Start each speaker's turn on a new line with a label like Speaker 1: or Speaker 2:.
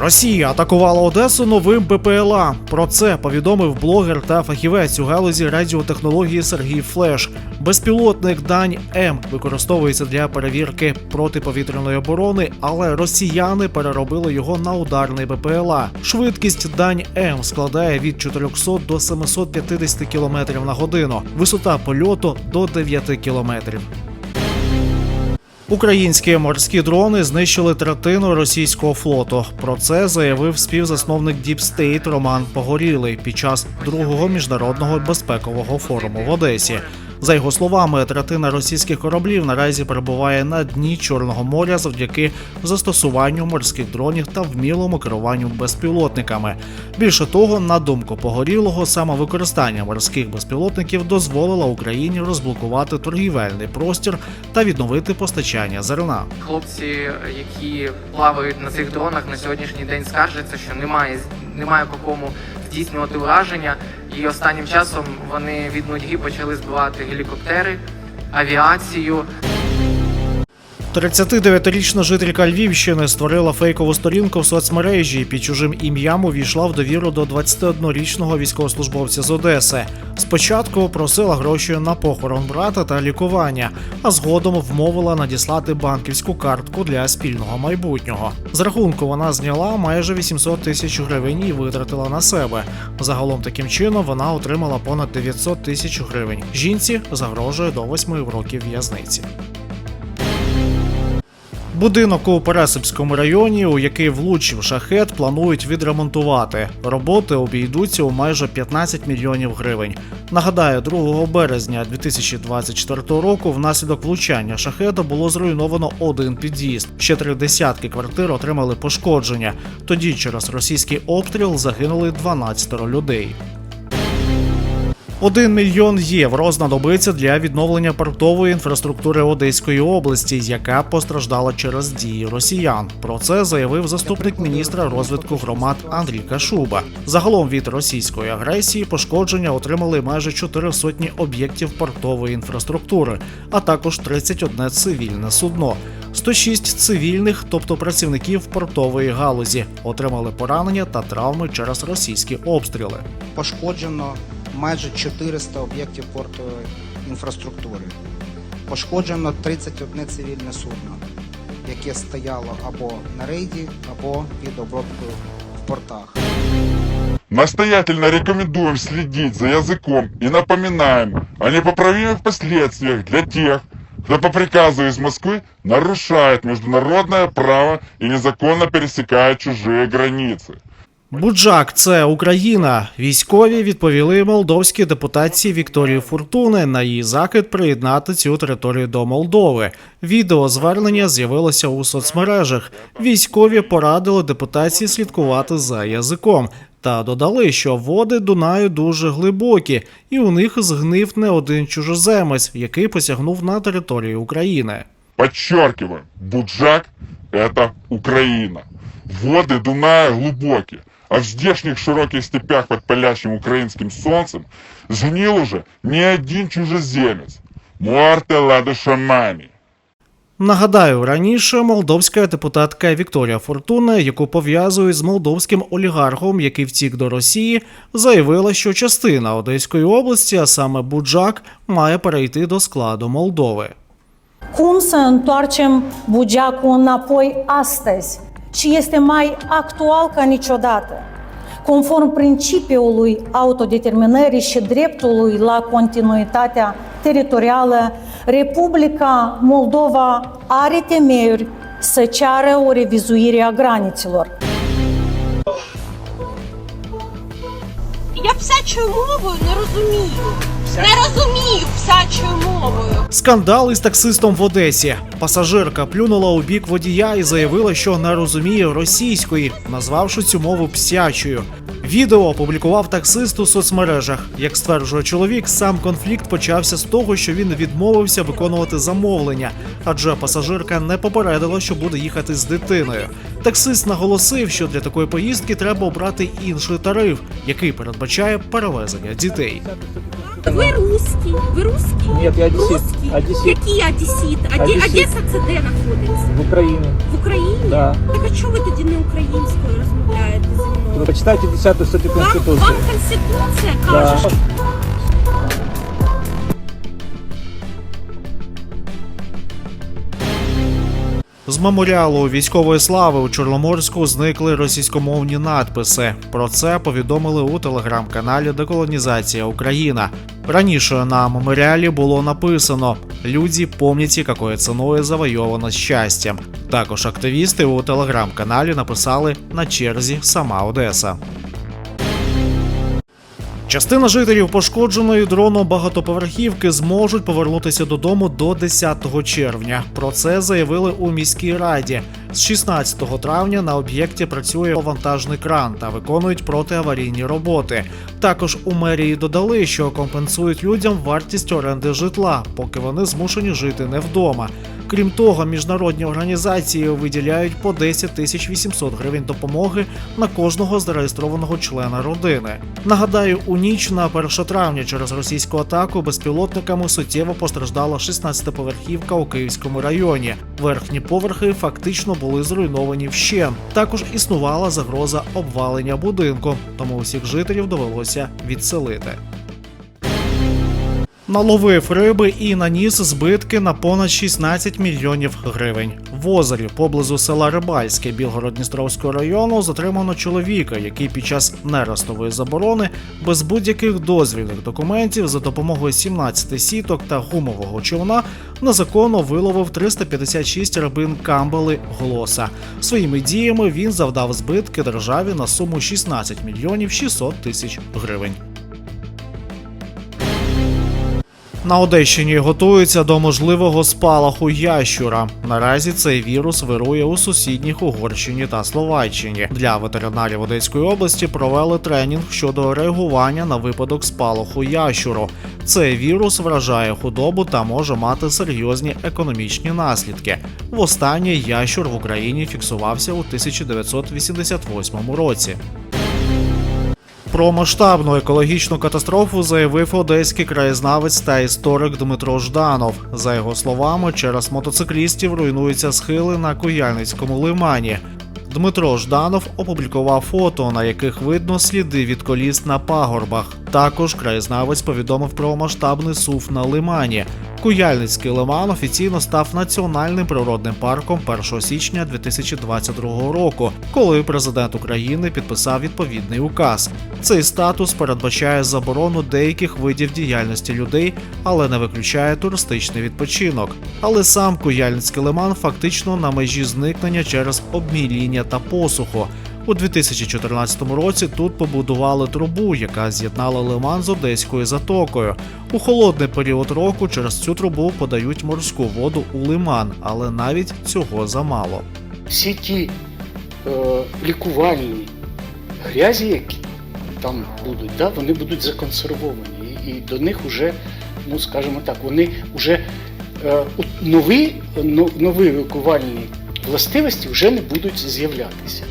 Speaker 1: Росія атакувала Одесу новим БПЛА. Про це повідомив блогер та фахівець у галузі радіотехнології Сергій Флеш. Безпілотник Дань М використовується для перевірки протиповітряної оборони, але росіяни переробили його на ударний БПЛА. Швидкість Дань М складає від 400 до 750 км на годину. Висота польоту до 9 кілометрів. Українські морські дрони знищили третину російського флоту. Про це заявив співзасновник State Роман Погорілий під час другого міжнародного безпекового форуму в Одесі. За його словами, третина російських кораблів наразі перебуває на дні Чорного моря завдяки застосуванню морських дронів та вмілому керуванню безпілотниками. Більше того, на думку погорілого, саме використання морських безпілотників дозволило Україні розблокувати торгівельний простір та відновити постачання зерна.
Speaker 2: Хлопці, які плавають на цих дронах, на сьогоднішній день скаржаться, що немає немає по кому здійснювати ураження. І останнім часом вони від нудьги почали збивати гелікоптери, авіацію.
Speaker 1: 39-річна жителька Львівщини створила фейкову сторінку в соцмережі. і Під чужим ім'ям увійшла в довіру до 21-річного військовослужбовця з Одеси. Спочатку просила гроші на похорон брата та лікування, а згодом вмовила надіслати банківську картку для спільного майбутнього. З рахунку вона зняла майже 800 тисяч гривень і витратила на себе. Загалом таким чином вона отримала понад 900 тисяч гривень. Жінці загрожує до 8 років в'язниці. Будинок у Пересипському районі, у який влучив шахет, планують відремонтувати. Роботи обійдуться у майже 15 мільйонів гривень. Нагадаю, 2 березня 2024 року внаслідок влучання шахеда було зруйновано один під'їзд. Ще три десятки квартир отримали пошкодження. Тоді через російський обстріл загинули 12 людей. Один мільйон євро знадобиться для відновлення портової інфраструктури Одеської області, яка постраждала через дії росіян. Про це заявив заступник міністра розвитку громад Андрій Кашуба. Загалом від російської агресії пошкодження отримали майже чотири сотні об'єктів портової інфраструктури, а також 31 цивільне судно. 106 цивільних, тобто працівників портової галузі, отримали поранення та травми через російські обстріли.
Speaker 3: пошкоджено майже 400 об'єктів портової інфраструктури. Пошкоджено 31 цивільне судно, яке стояло або на рейді, або під обробкою в портах.
Speaker 4: Настоятельно рекомендуем следить за языком и напоминаем о непоправимых последствиях для тех, кто по приказу из Москвы нарушает международное право и незаконно пересекает чужие границы.
Speaker 1: Буджак це Україна. Військові відповіли молдовській депутатці Вікторії Фуртуни на її закид приєднати цю територію до Молдови. Відео звернення з'явилося у соцмережах. Військові порадили депутації слідкувати за язиком. Та додали, що води Дунаю дуже глибокі, і у них згнив не один чужоземець, який посягнув на територію України.
Speaker 4: Подчеркиваем, Буджак – это Украина. Воды Дуная глубокие, а в здешних широких степях под палящим украинским солнцем сгнил уже не один чужеземец. Муарте ладе шамани.
Speaker 1: Нагадаю, раніше молдовська депутатка Вікторія Фортуна, яку пов'язують з молдовським олігархом, який втік до Росії, заявила, що частина Одеської області, a саме Буджак, має перейти до складу Молдови.
Speaker 5: cum să întoarcem bugeacul înapoi astăzi și este mai actual ca niciodată. Conform principiului autodeterminării și dreptului la continuitatea teritorială, Republica Moldova are temeiuri să ceară o revizuire a granițelor.
Speaker 6: Я псячою мовою не розумію. Не розумію псячою мовою.
Speaker 1: Скандал із таксистом в Одесі. Пасажирка плюнула у бік водія і заявила, що не розуміє російської, назвавши цю мову псячою. Відео опублікував таксист у соцмережах. Як стверджує чоловік, сам конфлікт почався з того, що він відмовився виконувати замовлення, адже пасажирка не попередила, що буде їхати з дитиною. Таксист наголосив, що для такої поїздки треба обрати інший тариф, який передбачає перевезення дітей.
Speaker 6: Ви русський, ви русський?
Speaker 7: Нет, я одессит.
Speaker 6: Русский?
Speaker 7: Одессит.
Speaker 6: Який одесіт? Оде...
Speaker 7: Одесит.
Speaker 6: Одеса це де знаходиться?
Speaker 7: В Украине.
Speaker 6: В Україні?
Speaker 7: Да.
Speaker 6: Так а чого ви тоді не українською розмовляєте зі
Speaker 7: Вы
Speaker 6: мною?
Speaker 7: почитайте 10 статью
Speaker 6: Вам,
Speaker 7: Конституции.
Speaker 6: вам Конституція
Speaker 7: Да.
Speaker 6: каже, що
Speaker 1: З меморіалу військової слави у Чорноморську зникли російськомовні надписи. Про це повідомили у телеграм-каналі Деколонізація Україна. Раніше на меморіалі було написано: Люди помните, якою ціною завойовано щастя. Також активісти у телеграм-каналі написали на черзі сама Одеса. Частина жителів пошкодженої дроном багатоповерхівки зможуть повернутися додому до 10 червня. Про це заявили у міській раді. З 16 травня на об'єкті працює вантажний кран та виконують протиаварійні роботи. Також у мерії додали, що компенсують людям вартість оренди житла, поки вони змушені жити не вдома. Крім того, міжнародні організації виділяють по 10 тисяч 800 гривень допомоги на кожного зареєстрованого члена родини. Нагадаю, у ніч на 1 травня через російську атаку безпілотниками суттєво постраждала 16-поверхівка у Київському районі. Верхні поверхи фактично були зруйновані вщент. Також існувала загроза обвалення будинку, тому усіх жителів довелося відселити. Наловив риби і наніс збитки на понад 16 мільйонів гривень. В озері поблизу села Рибальське Білгород-Дністровського району затримано чоловіка, який під час неростової заборони без будь-яких дозвільних документів за допомогою 17 сіток та гумового човна незаконно виловив 356 рибин камбали глоса. Своїми діями він завдав збитки державі на суму 16 мільйонів 600 тисяч гривень. На Одещині готуються до можливого спалаху ящура. Наразі цей вірус вирує у сусідніх Угорщині та Словаччині. Для ветеринарів Одеської області провели тренінг щодо реагування на випадок спалаху ящуру. Цей вірус вражає худобу та може мати серйозні економічні наслідки. Востаннє ящур в Україні фіксувався у 1988 році. Про масштабну екологічну катастрофу заявив одеський краєзнавець та історик Дмитро Жданов. За його словами, через мотоциклістів руйнуються схили на Куяльницькому лимані. Дмитро Жданов опублікував фото, на яких видно сліди від коліс на пагорбах. Також краєзнавець повідомив про масштабний сув на лимані. Куяльницький лиман офіційно став національним природним парком 1 січня 2022 року, коли президент України підписав відповідний указ. Цей статус передбачає заборону деяких видів діяльності людей, але не виключає туристичний відпочинок. Але сам Куяльницький лиман фактично на межі зникнення через обміління та посуху. У 2014 році тут побудували трубу, яка з'єднала лиман з Одеською затокою. У холодний період року через цю трубу подають морську воду у лиман, але навіть цього замало.
Speaker 8: всі ті е, лікувальні грязі, які там будуть, да, вони будуть законсервовані. І, до них вже, ну скажімо так, вони вже е, нові, нові лікувальні властивості вже не будуть з'являтися.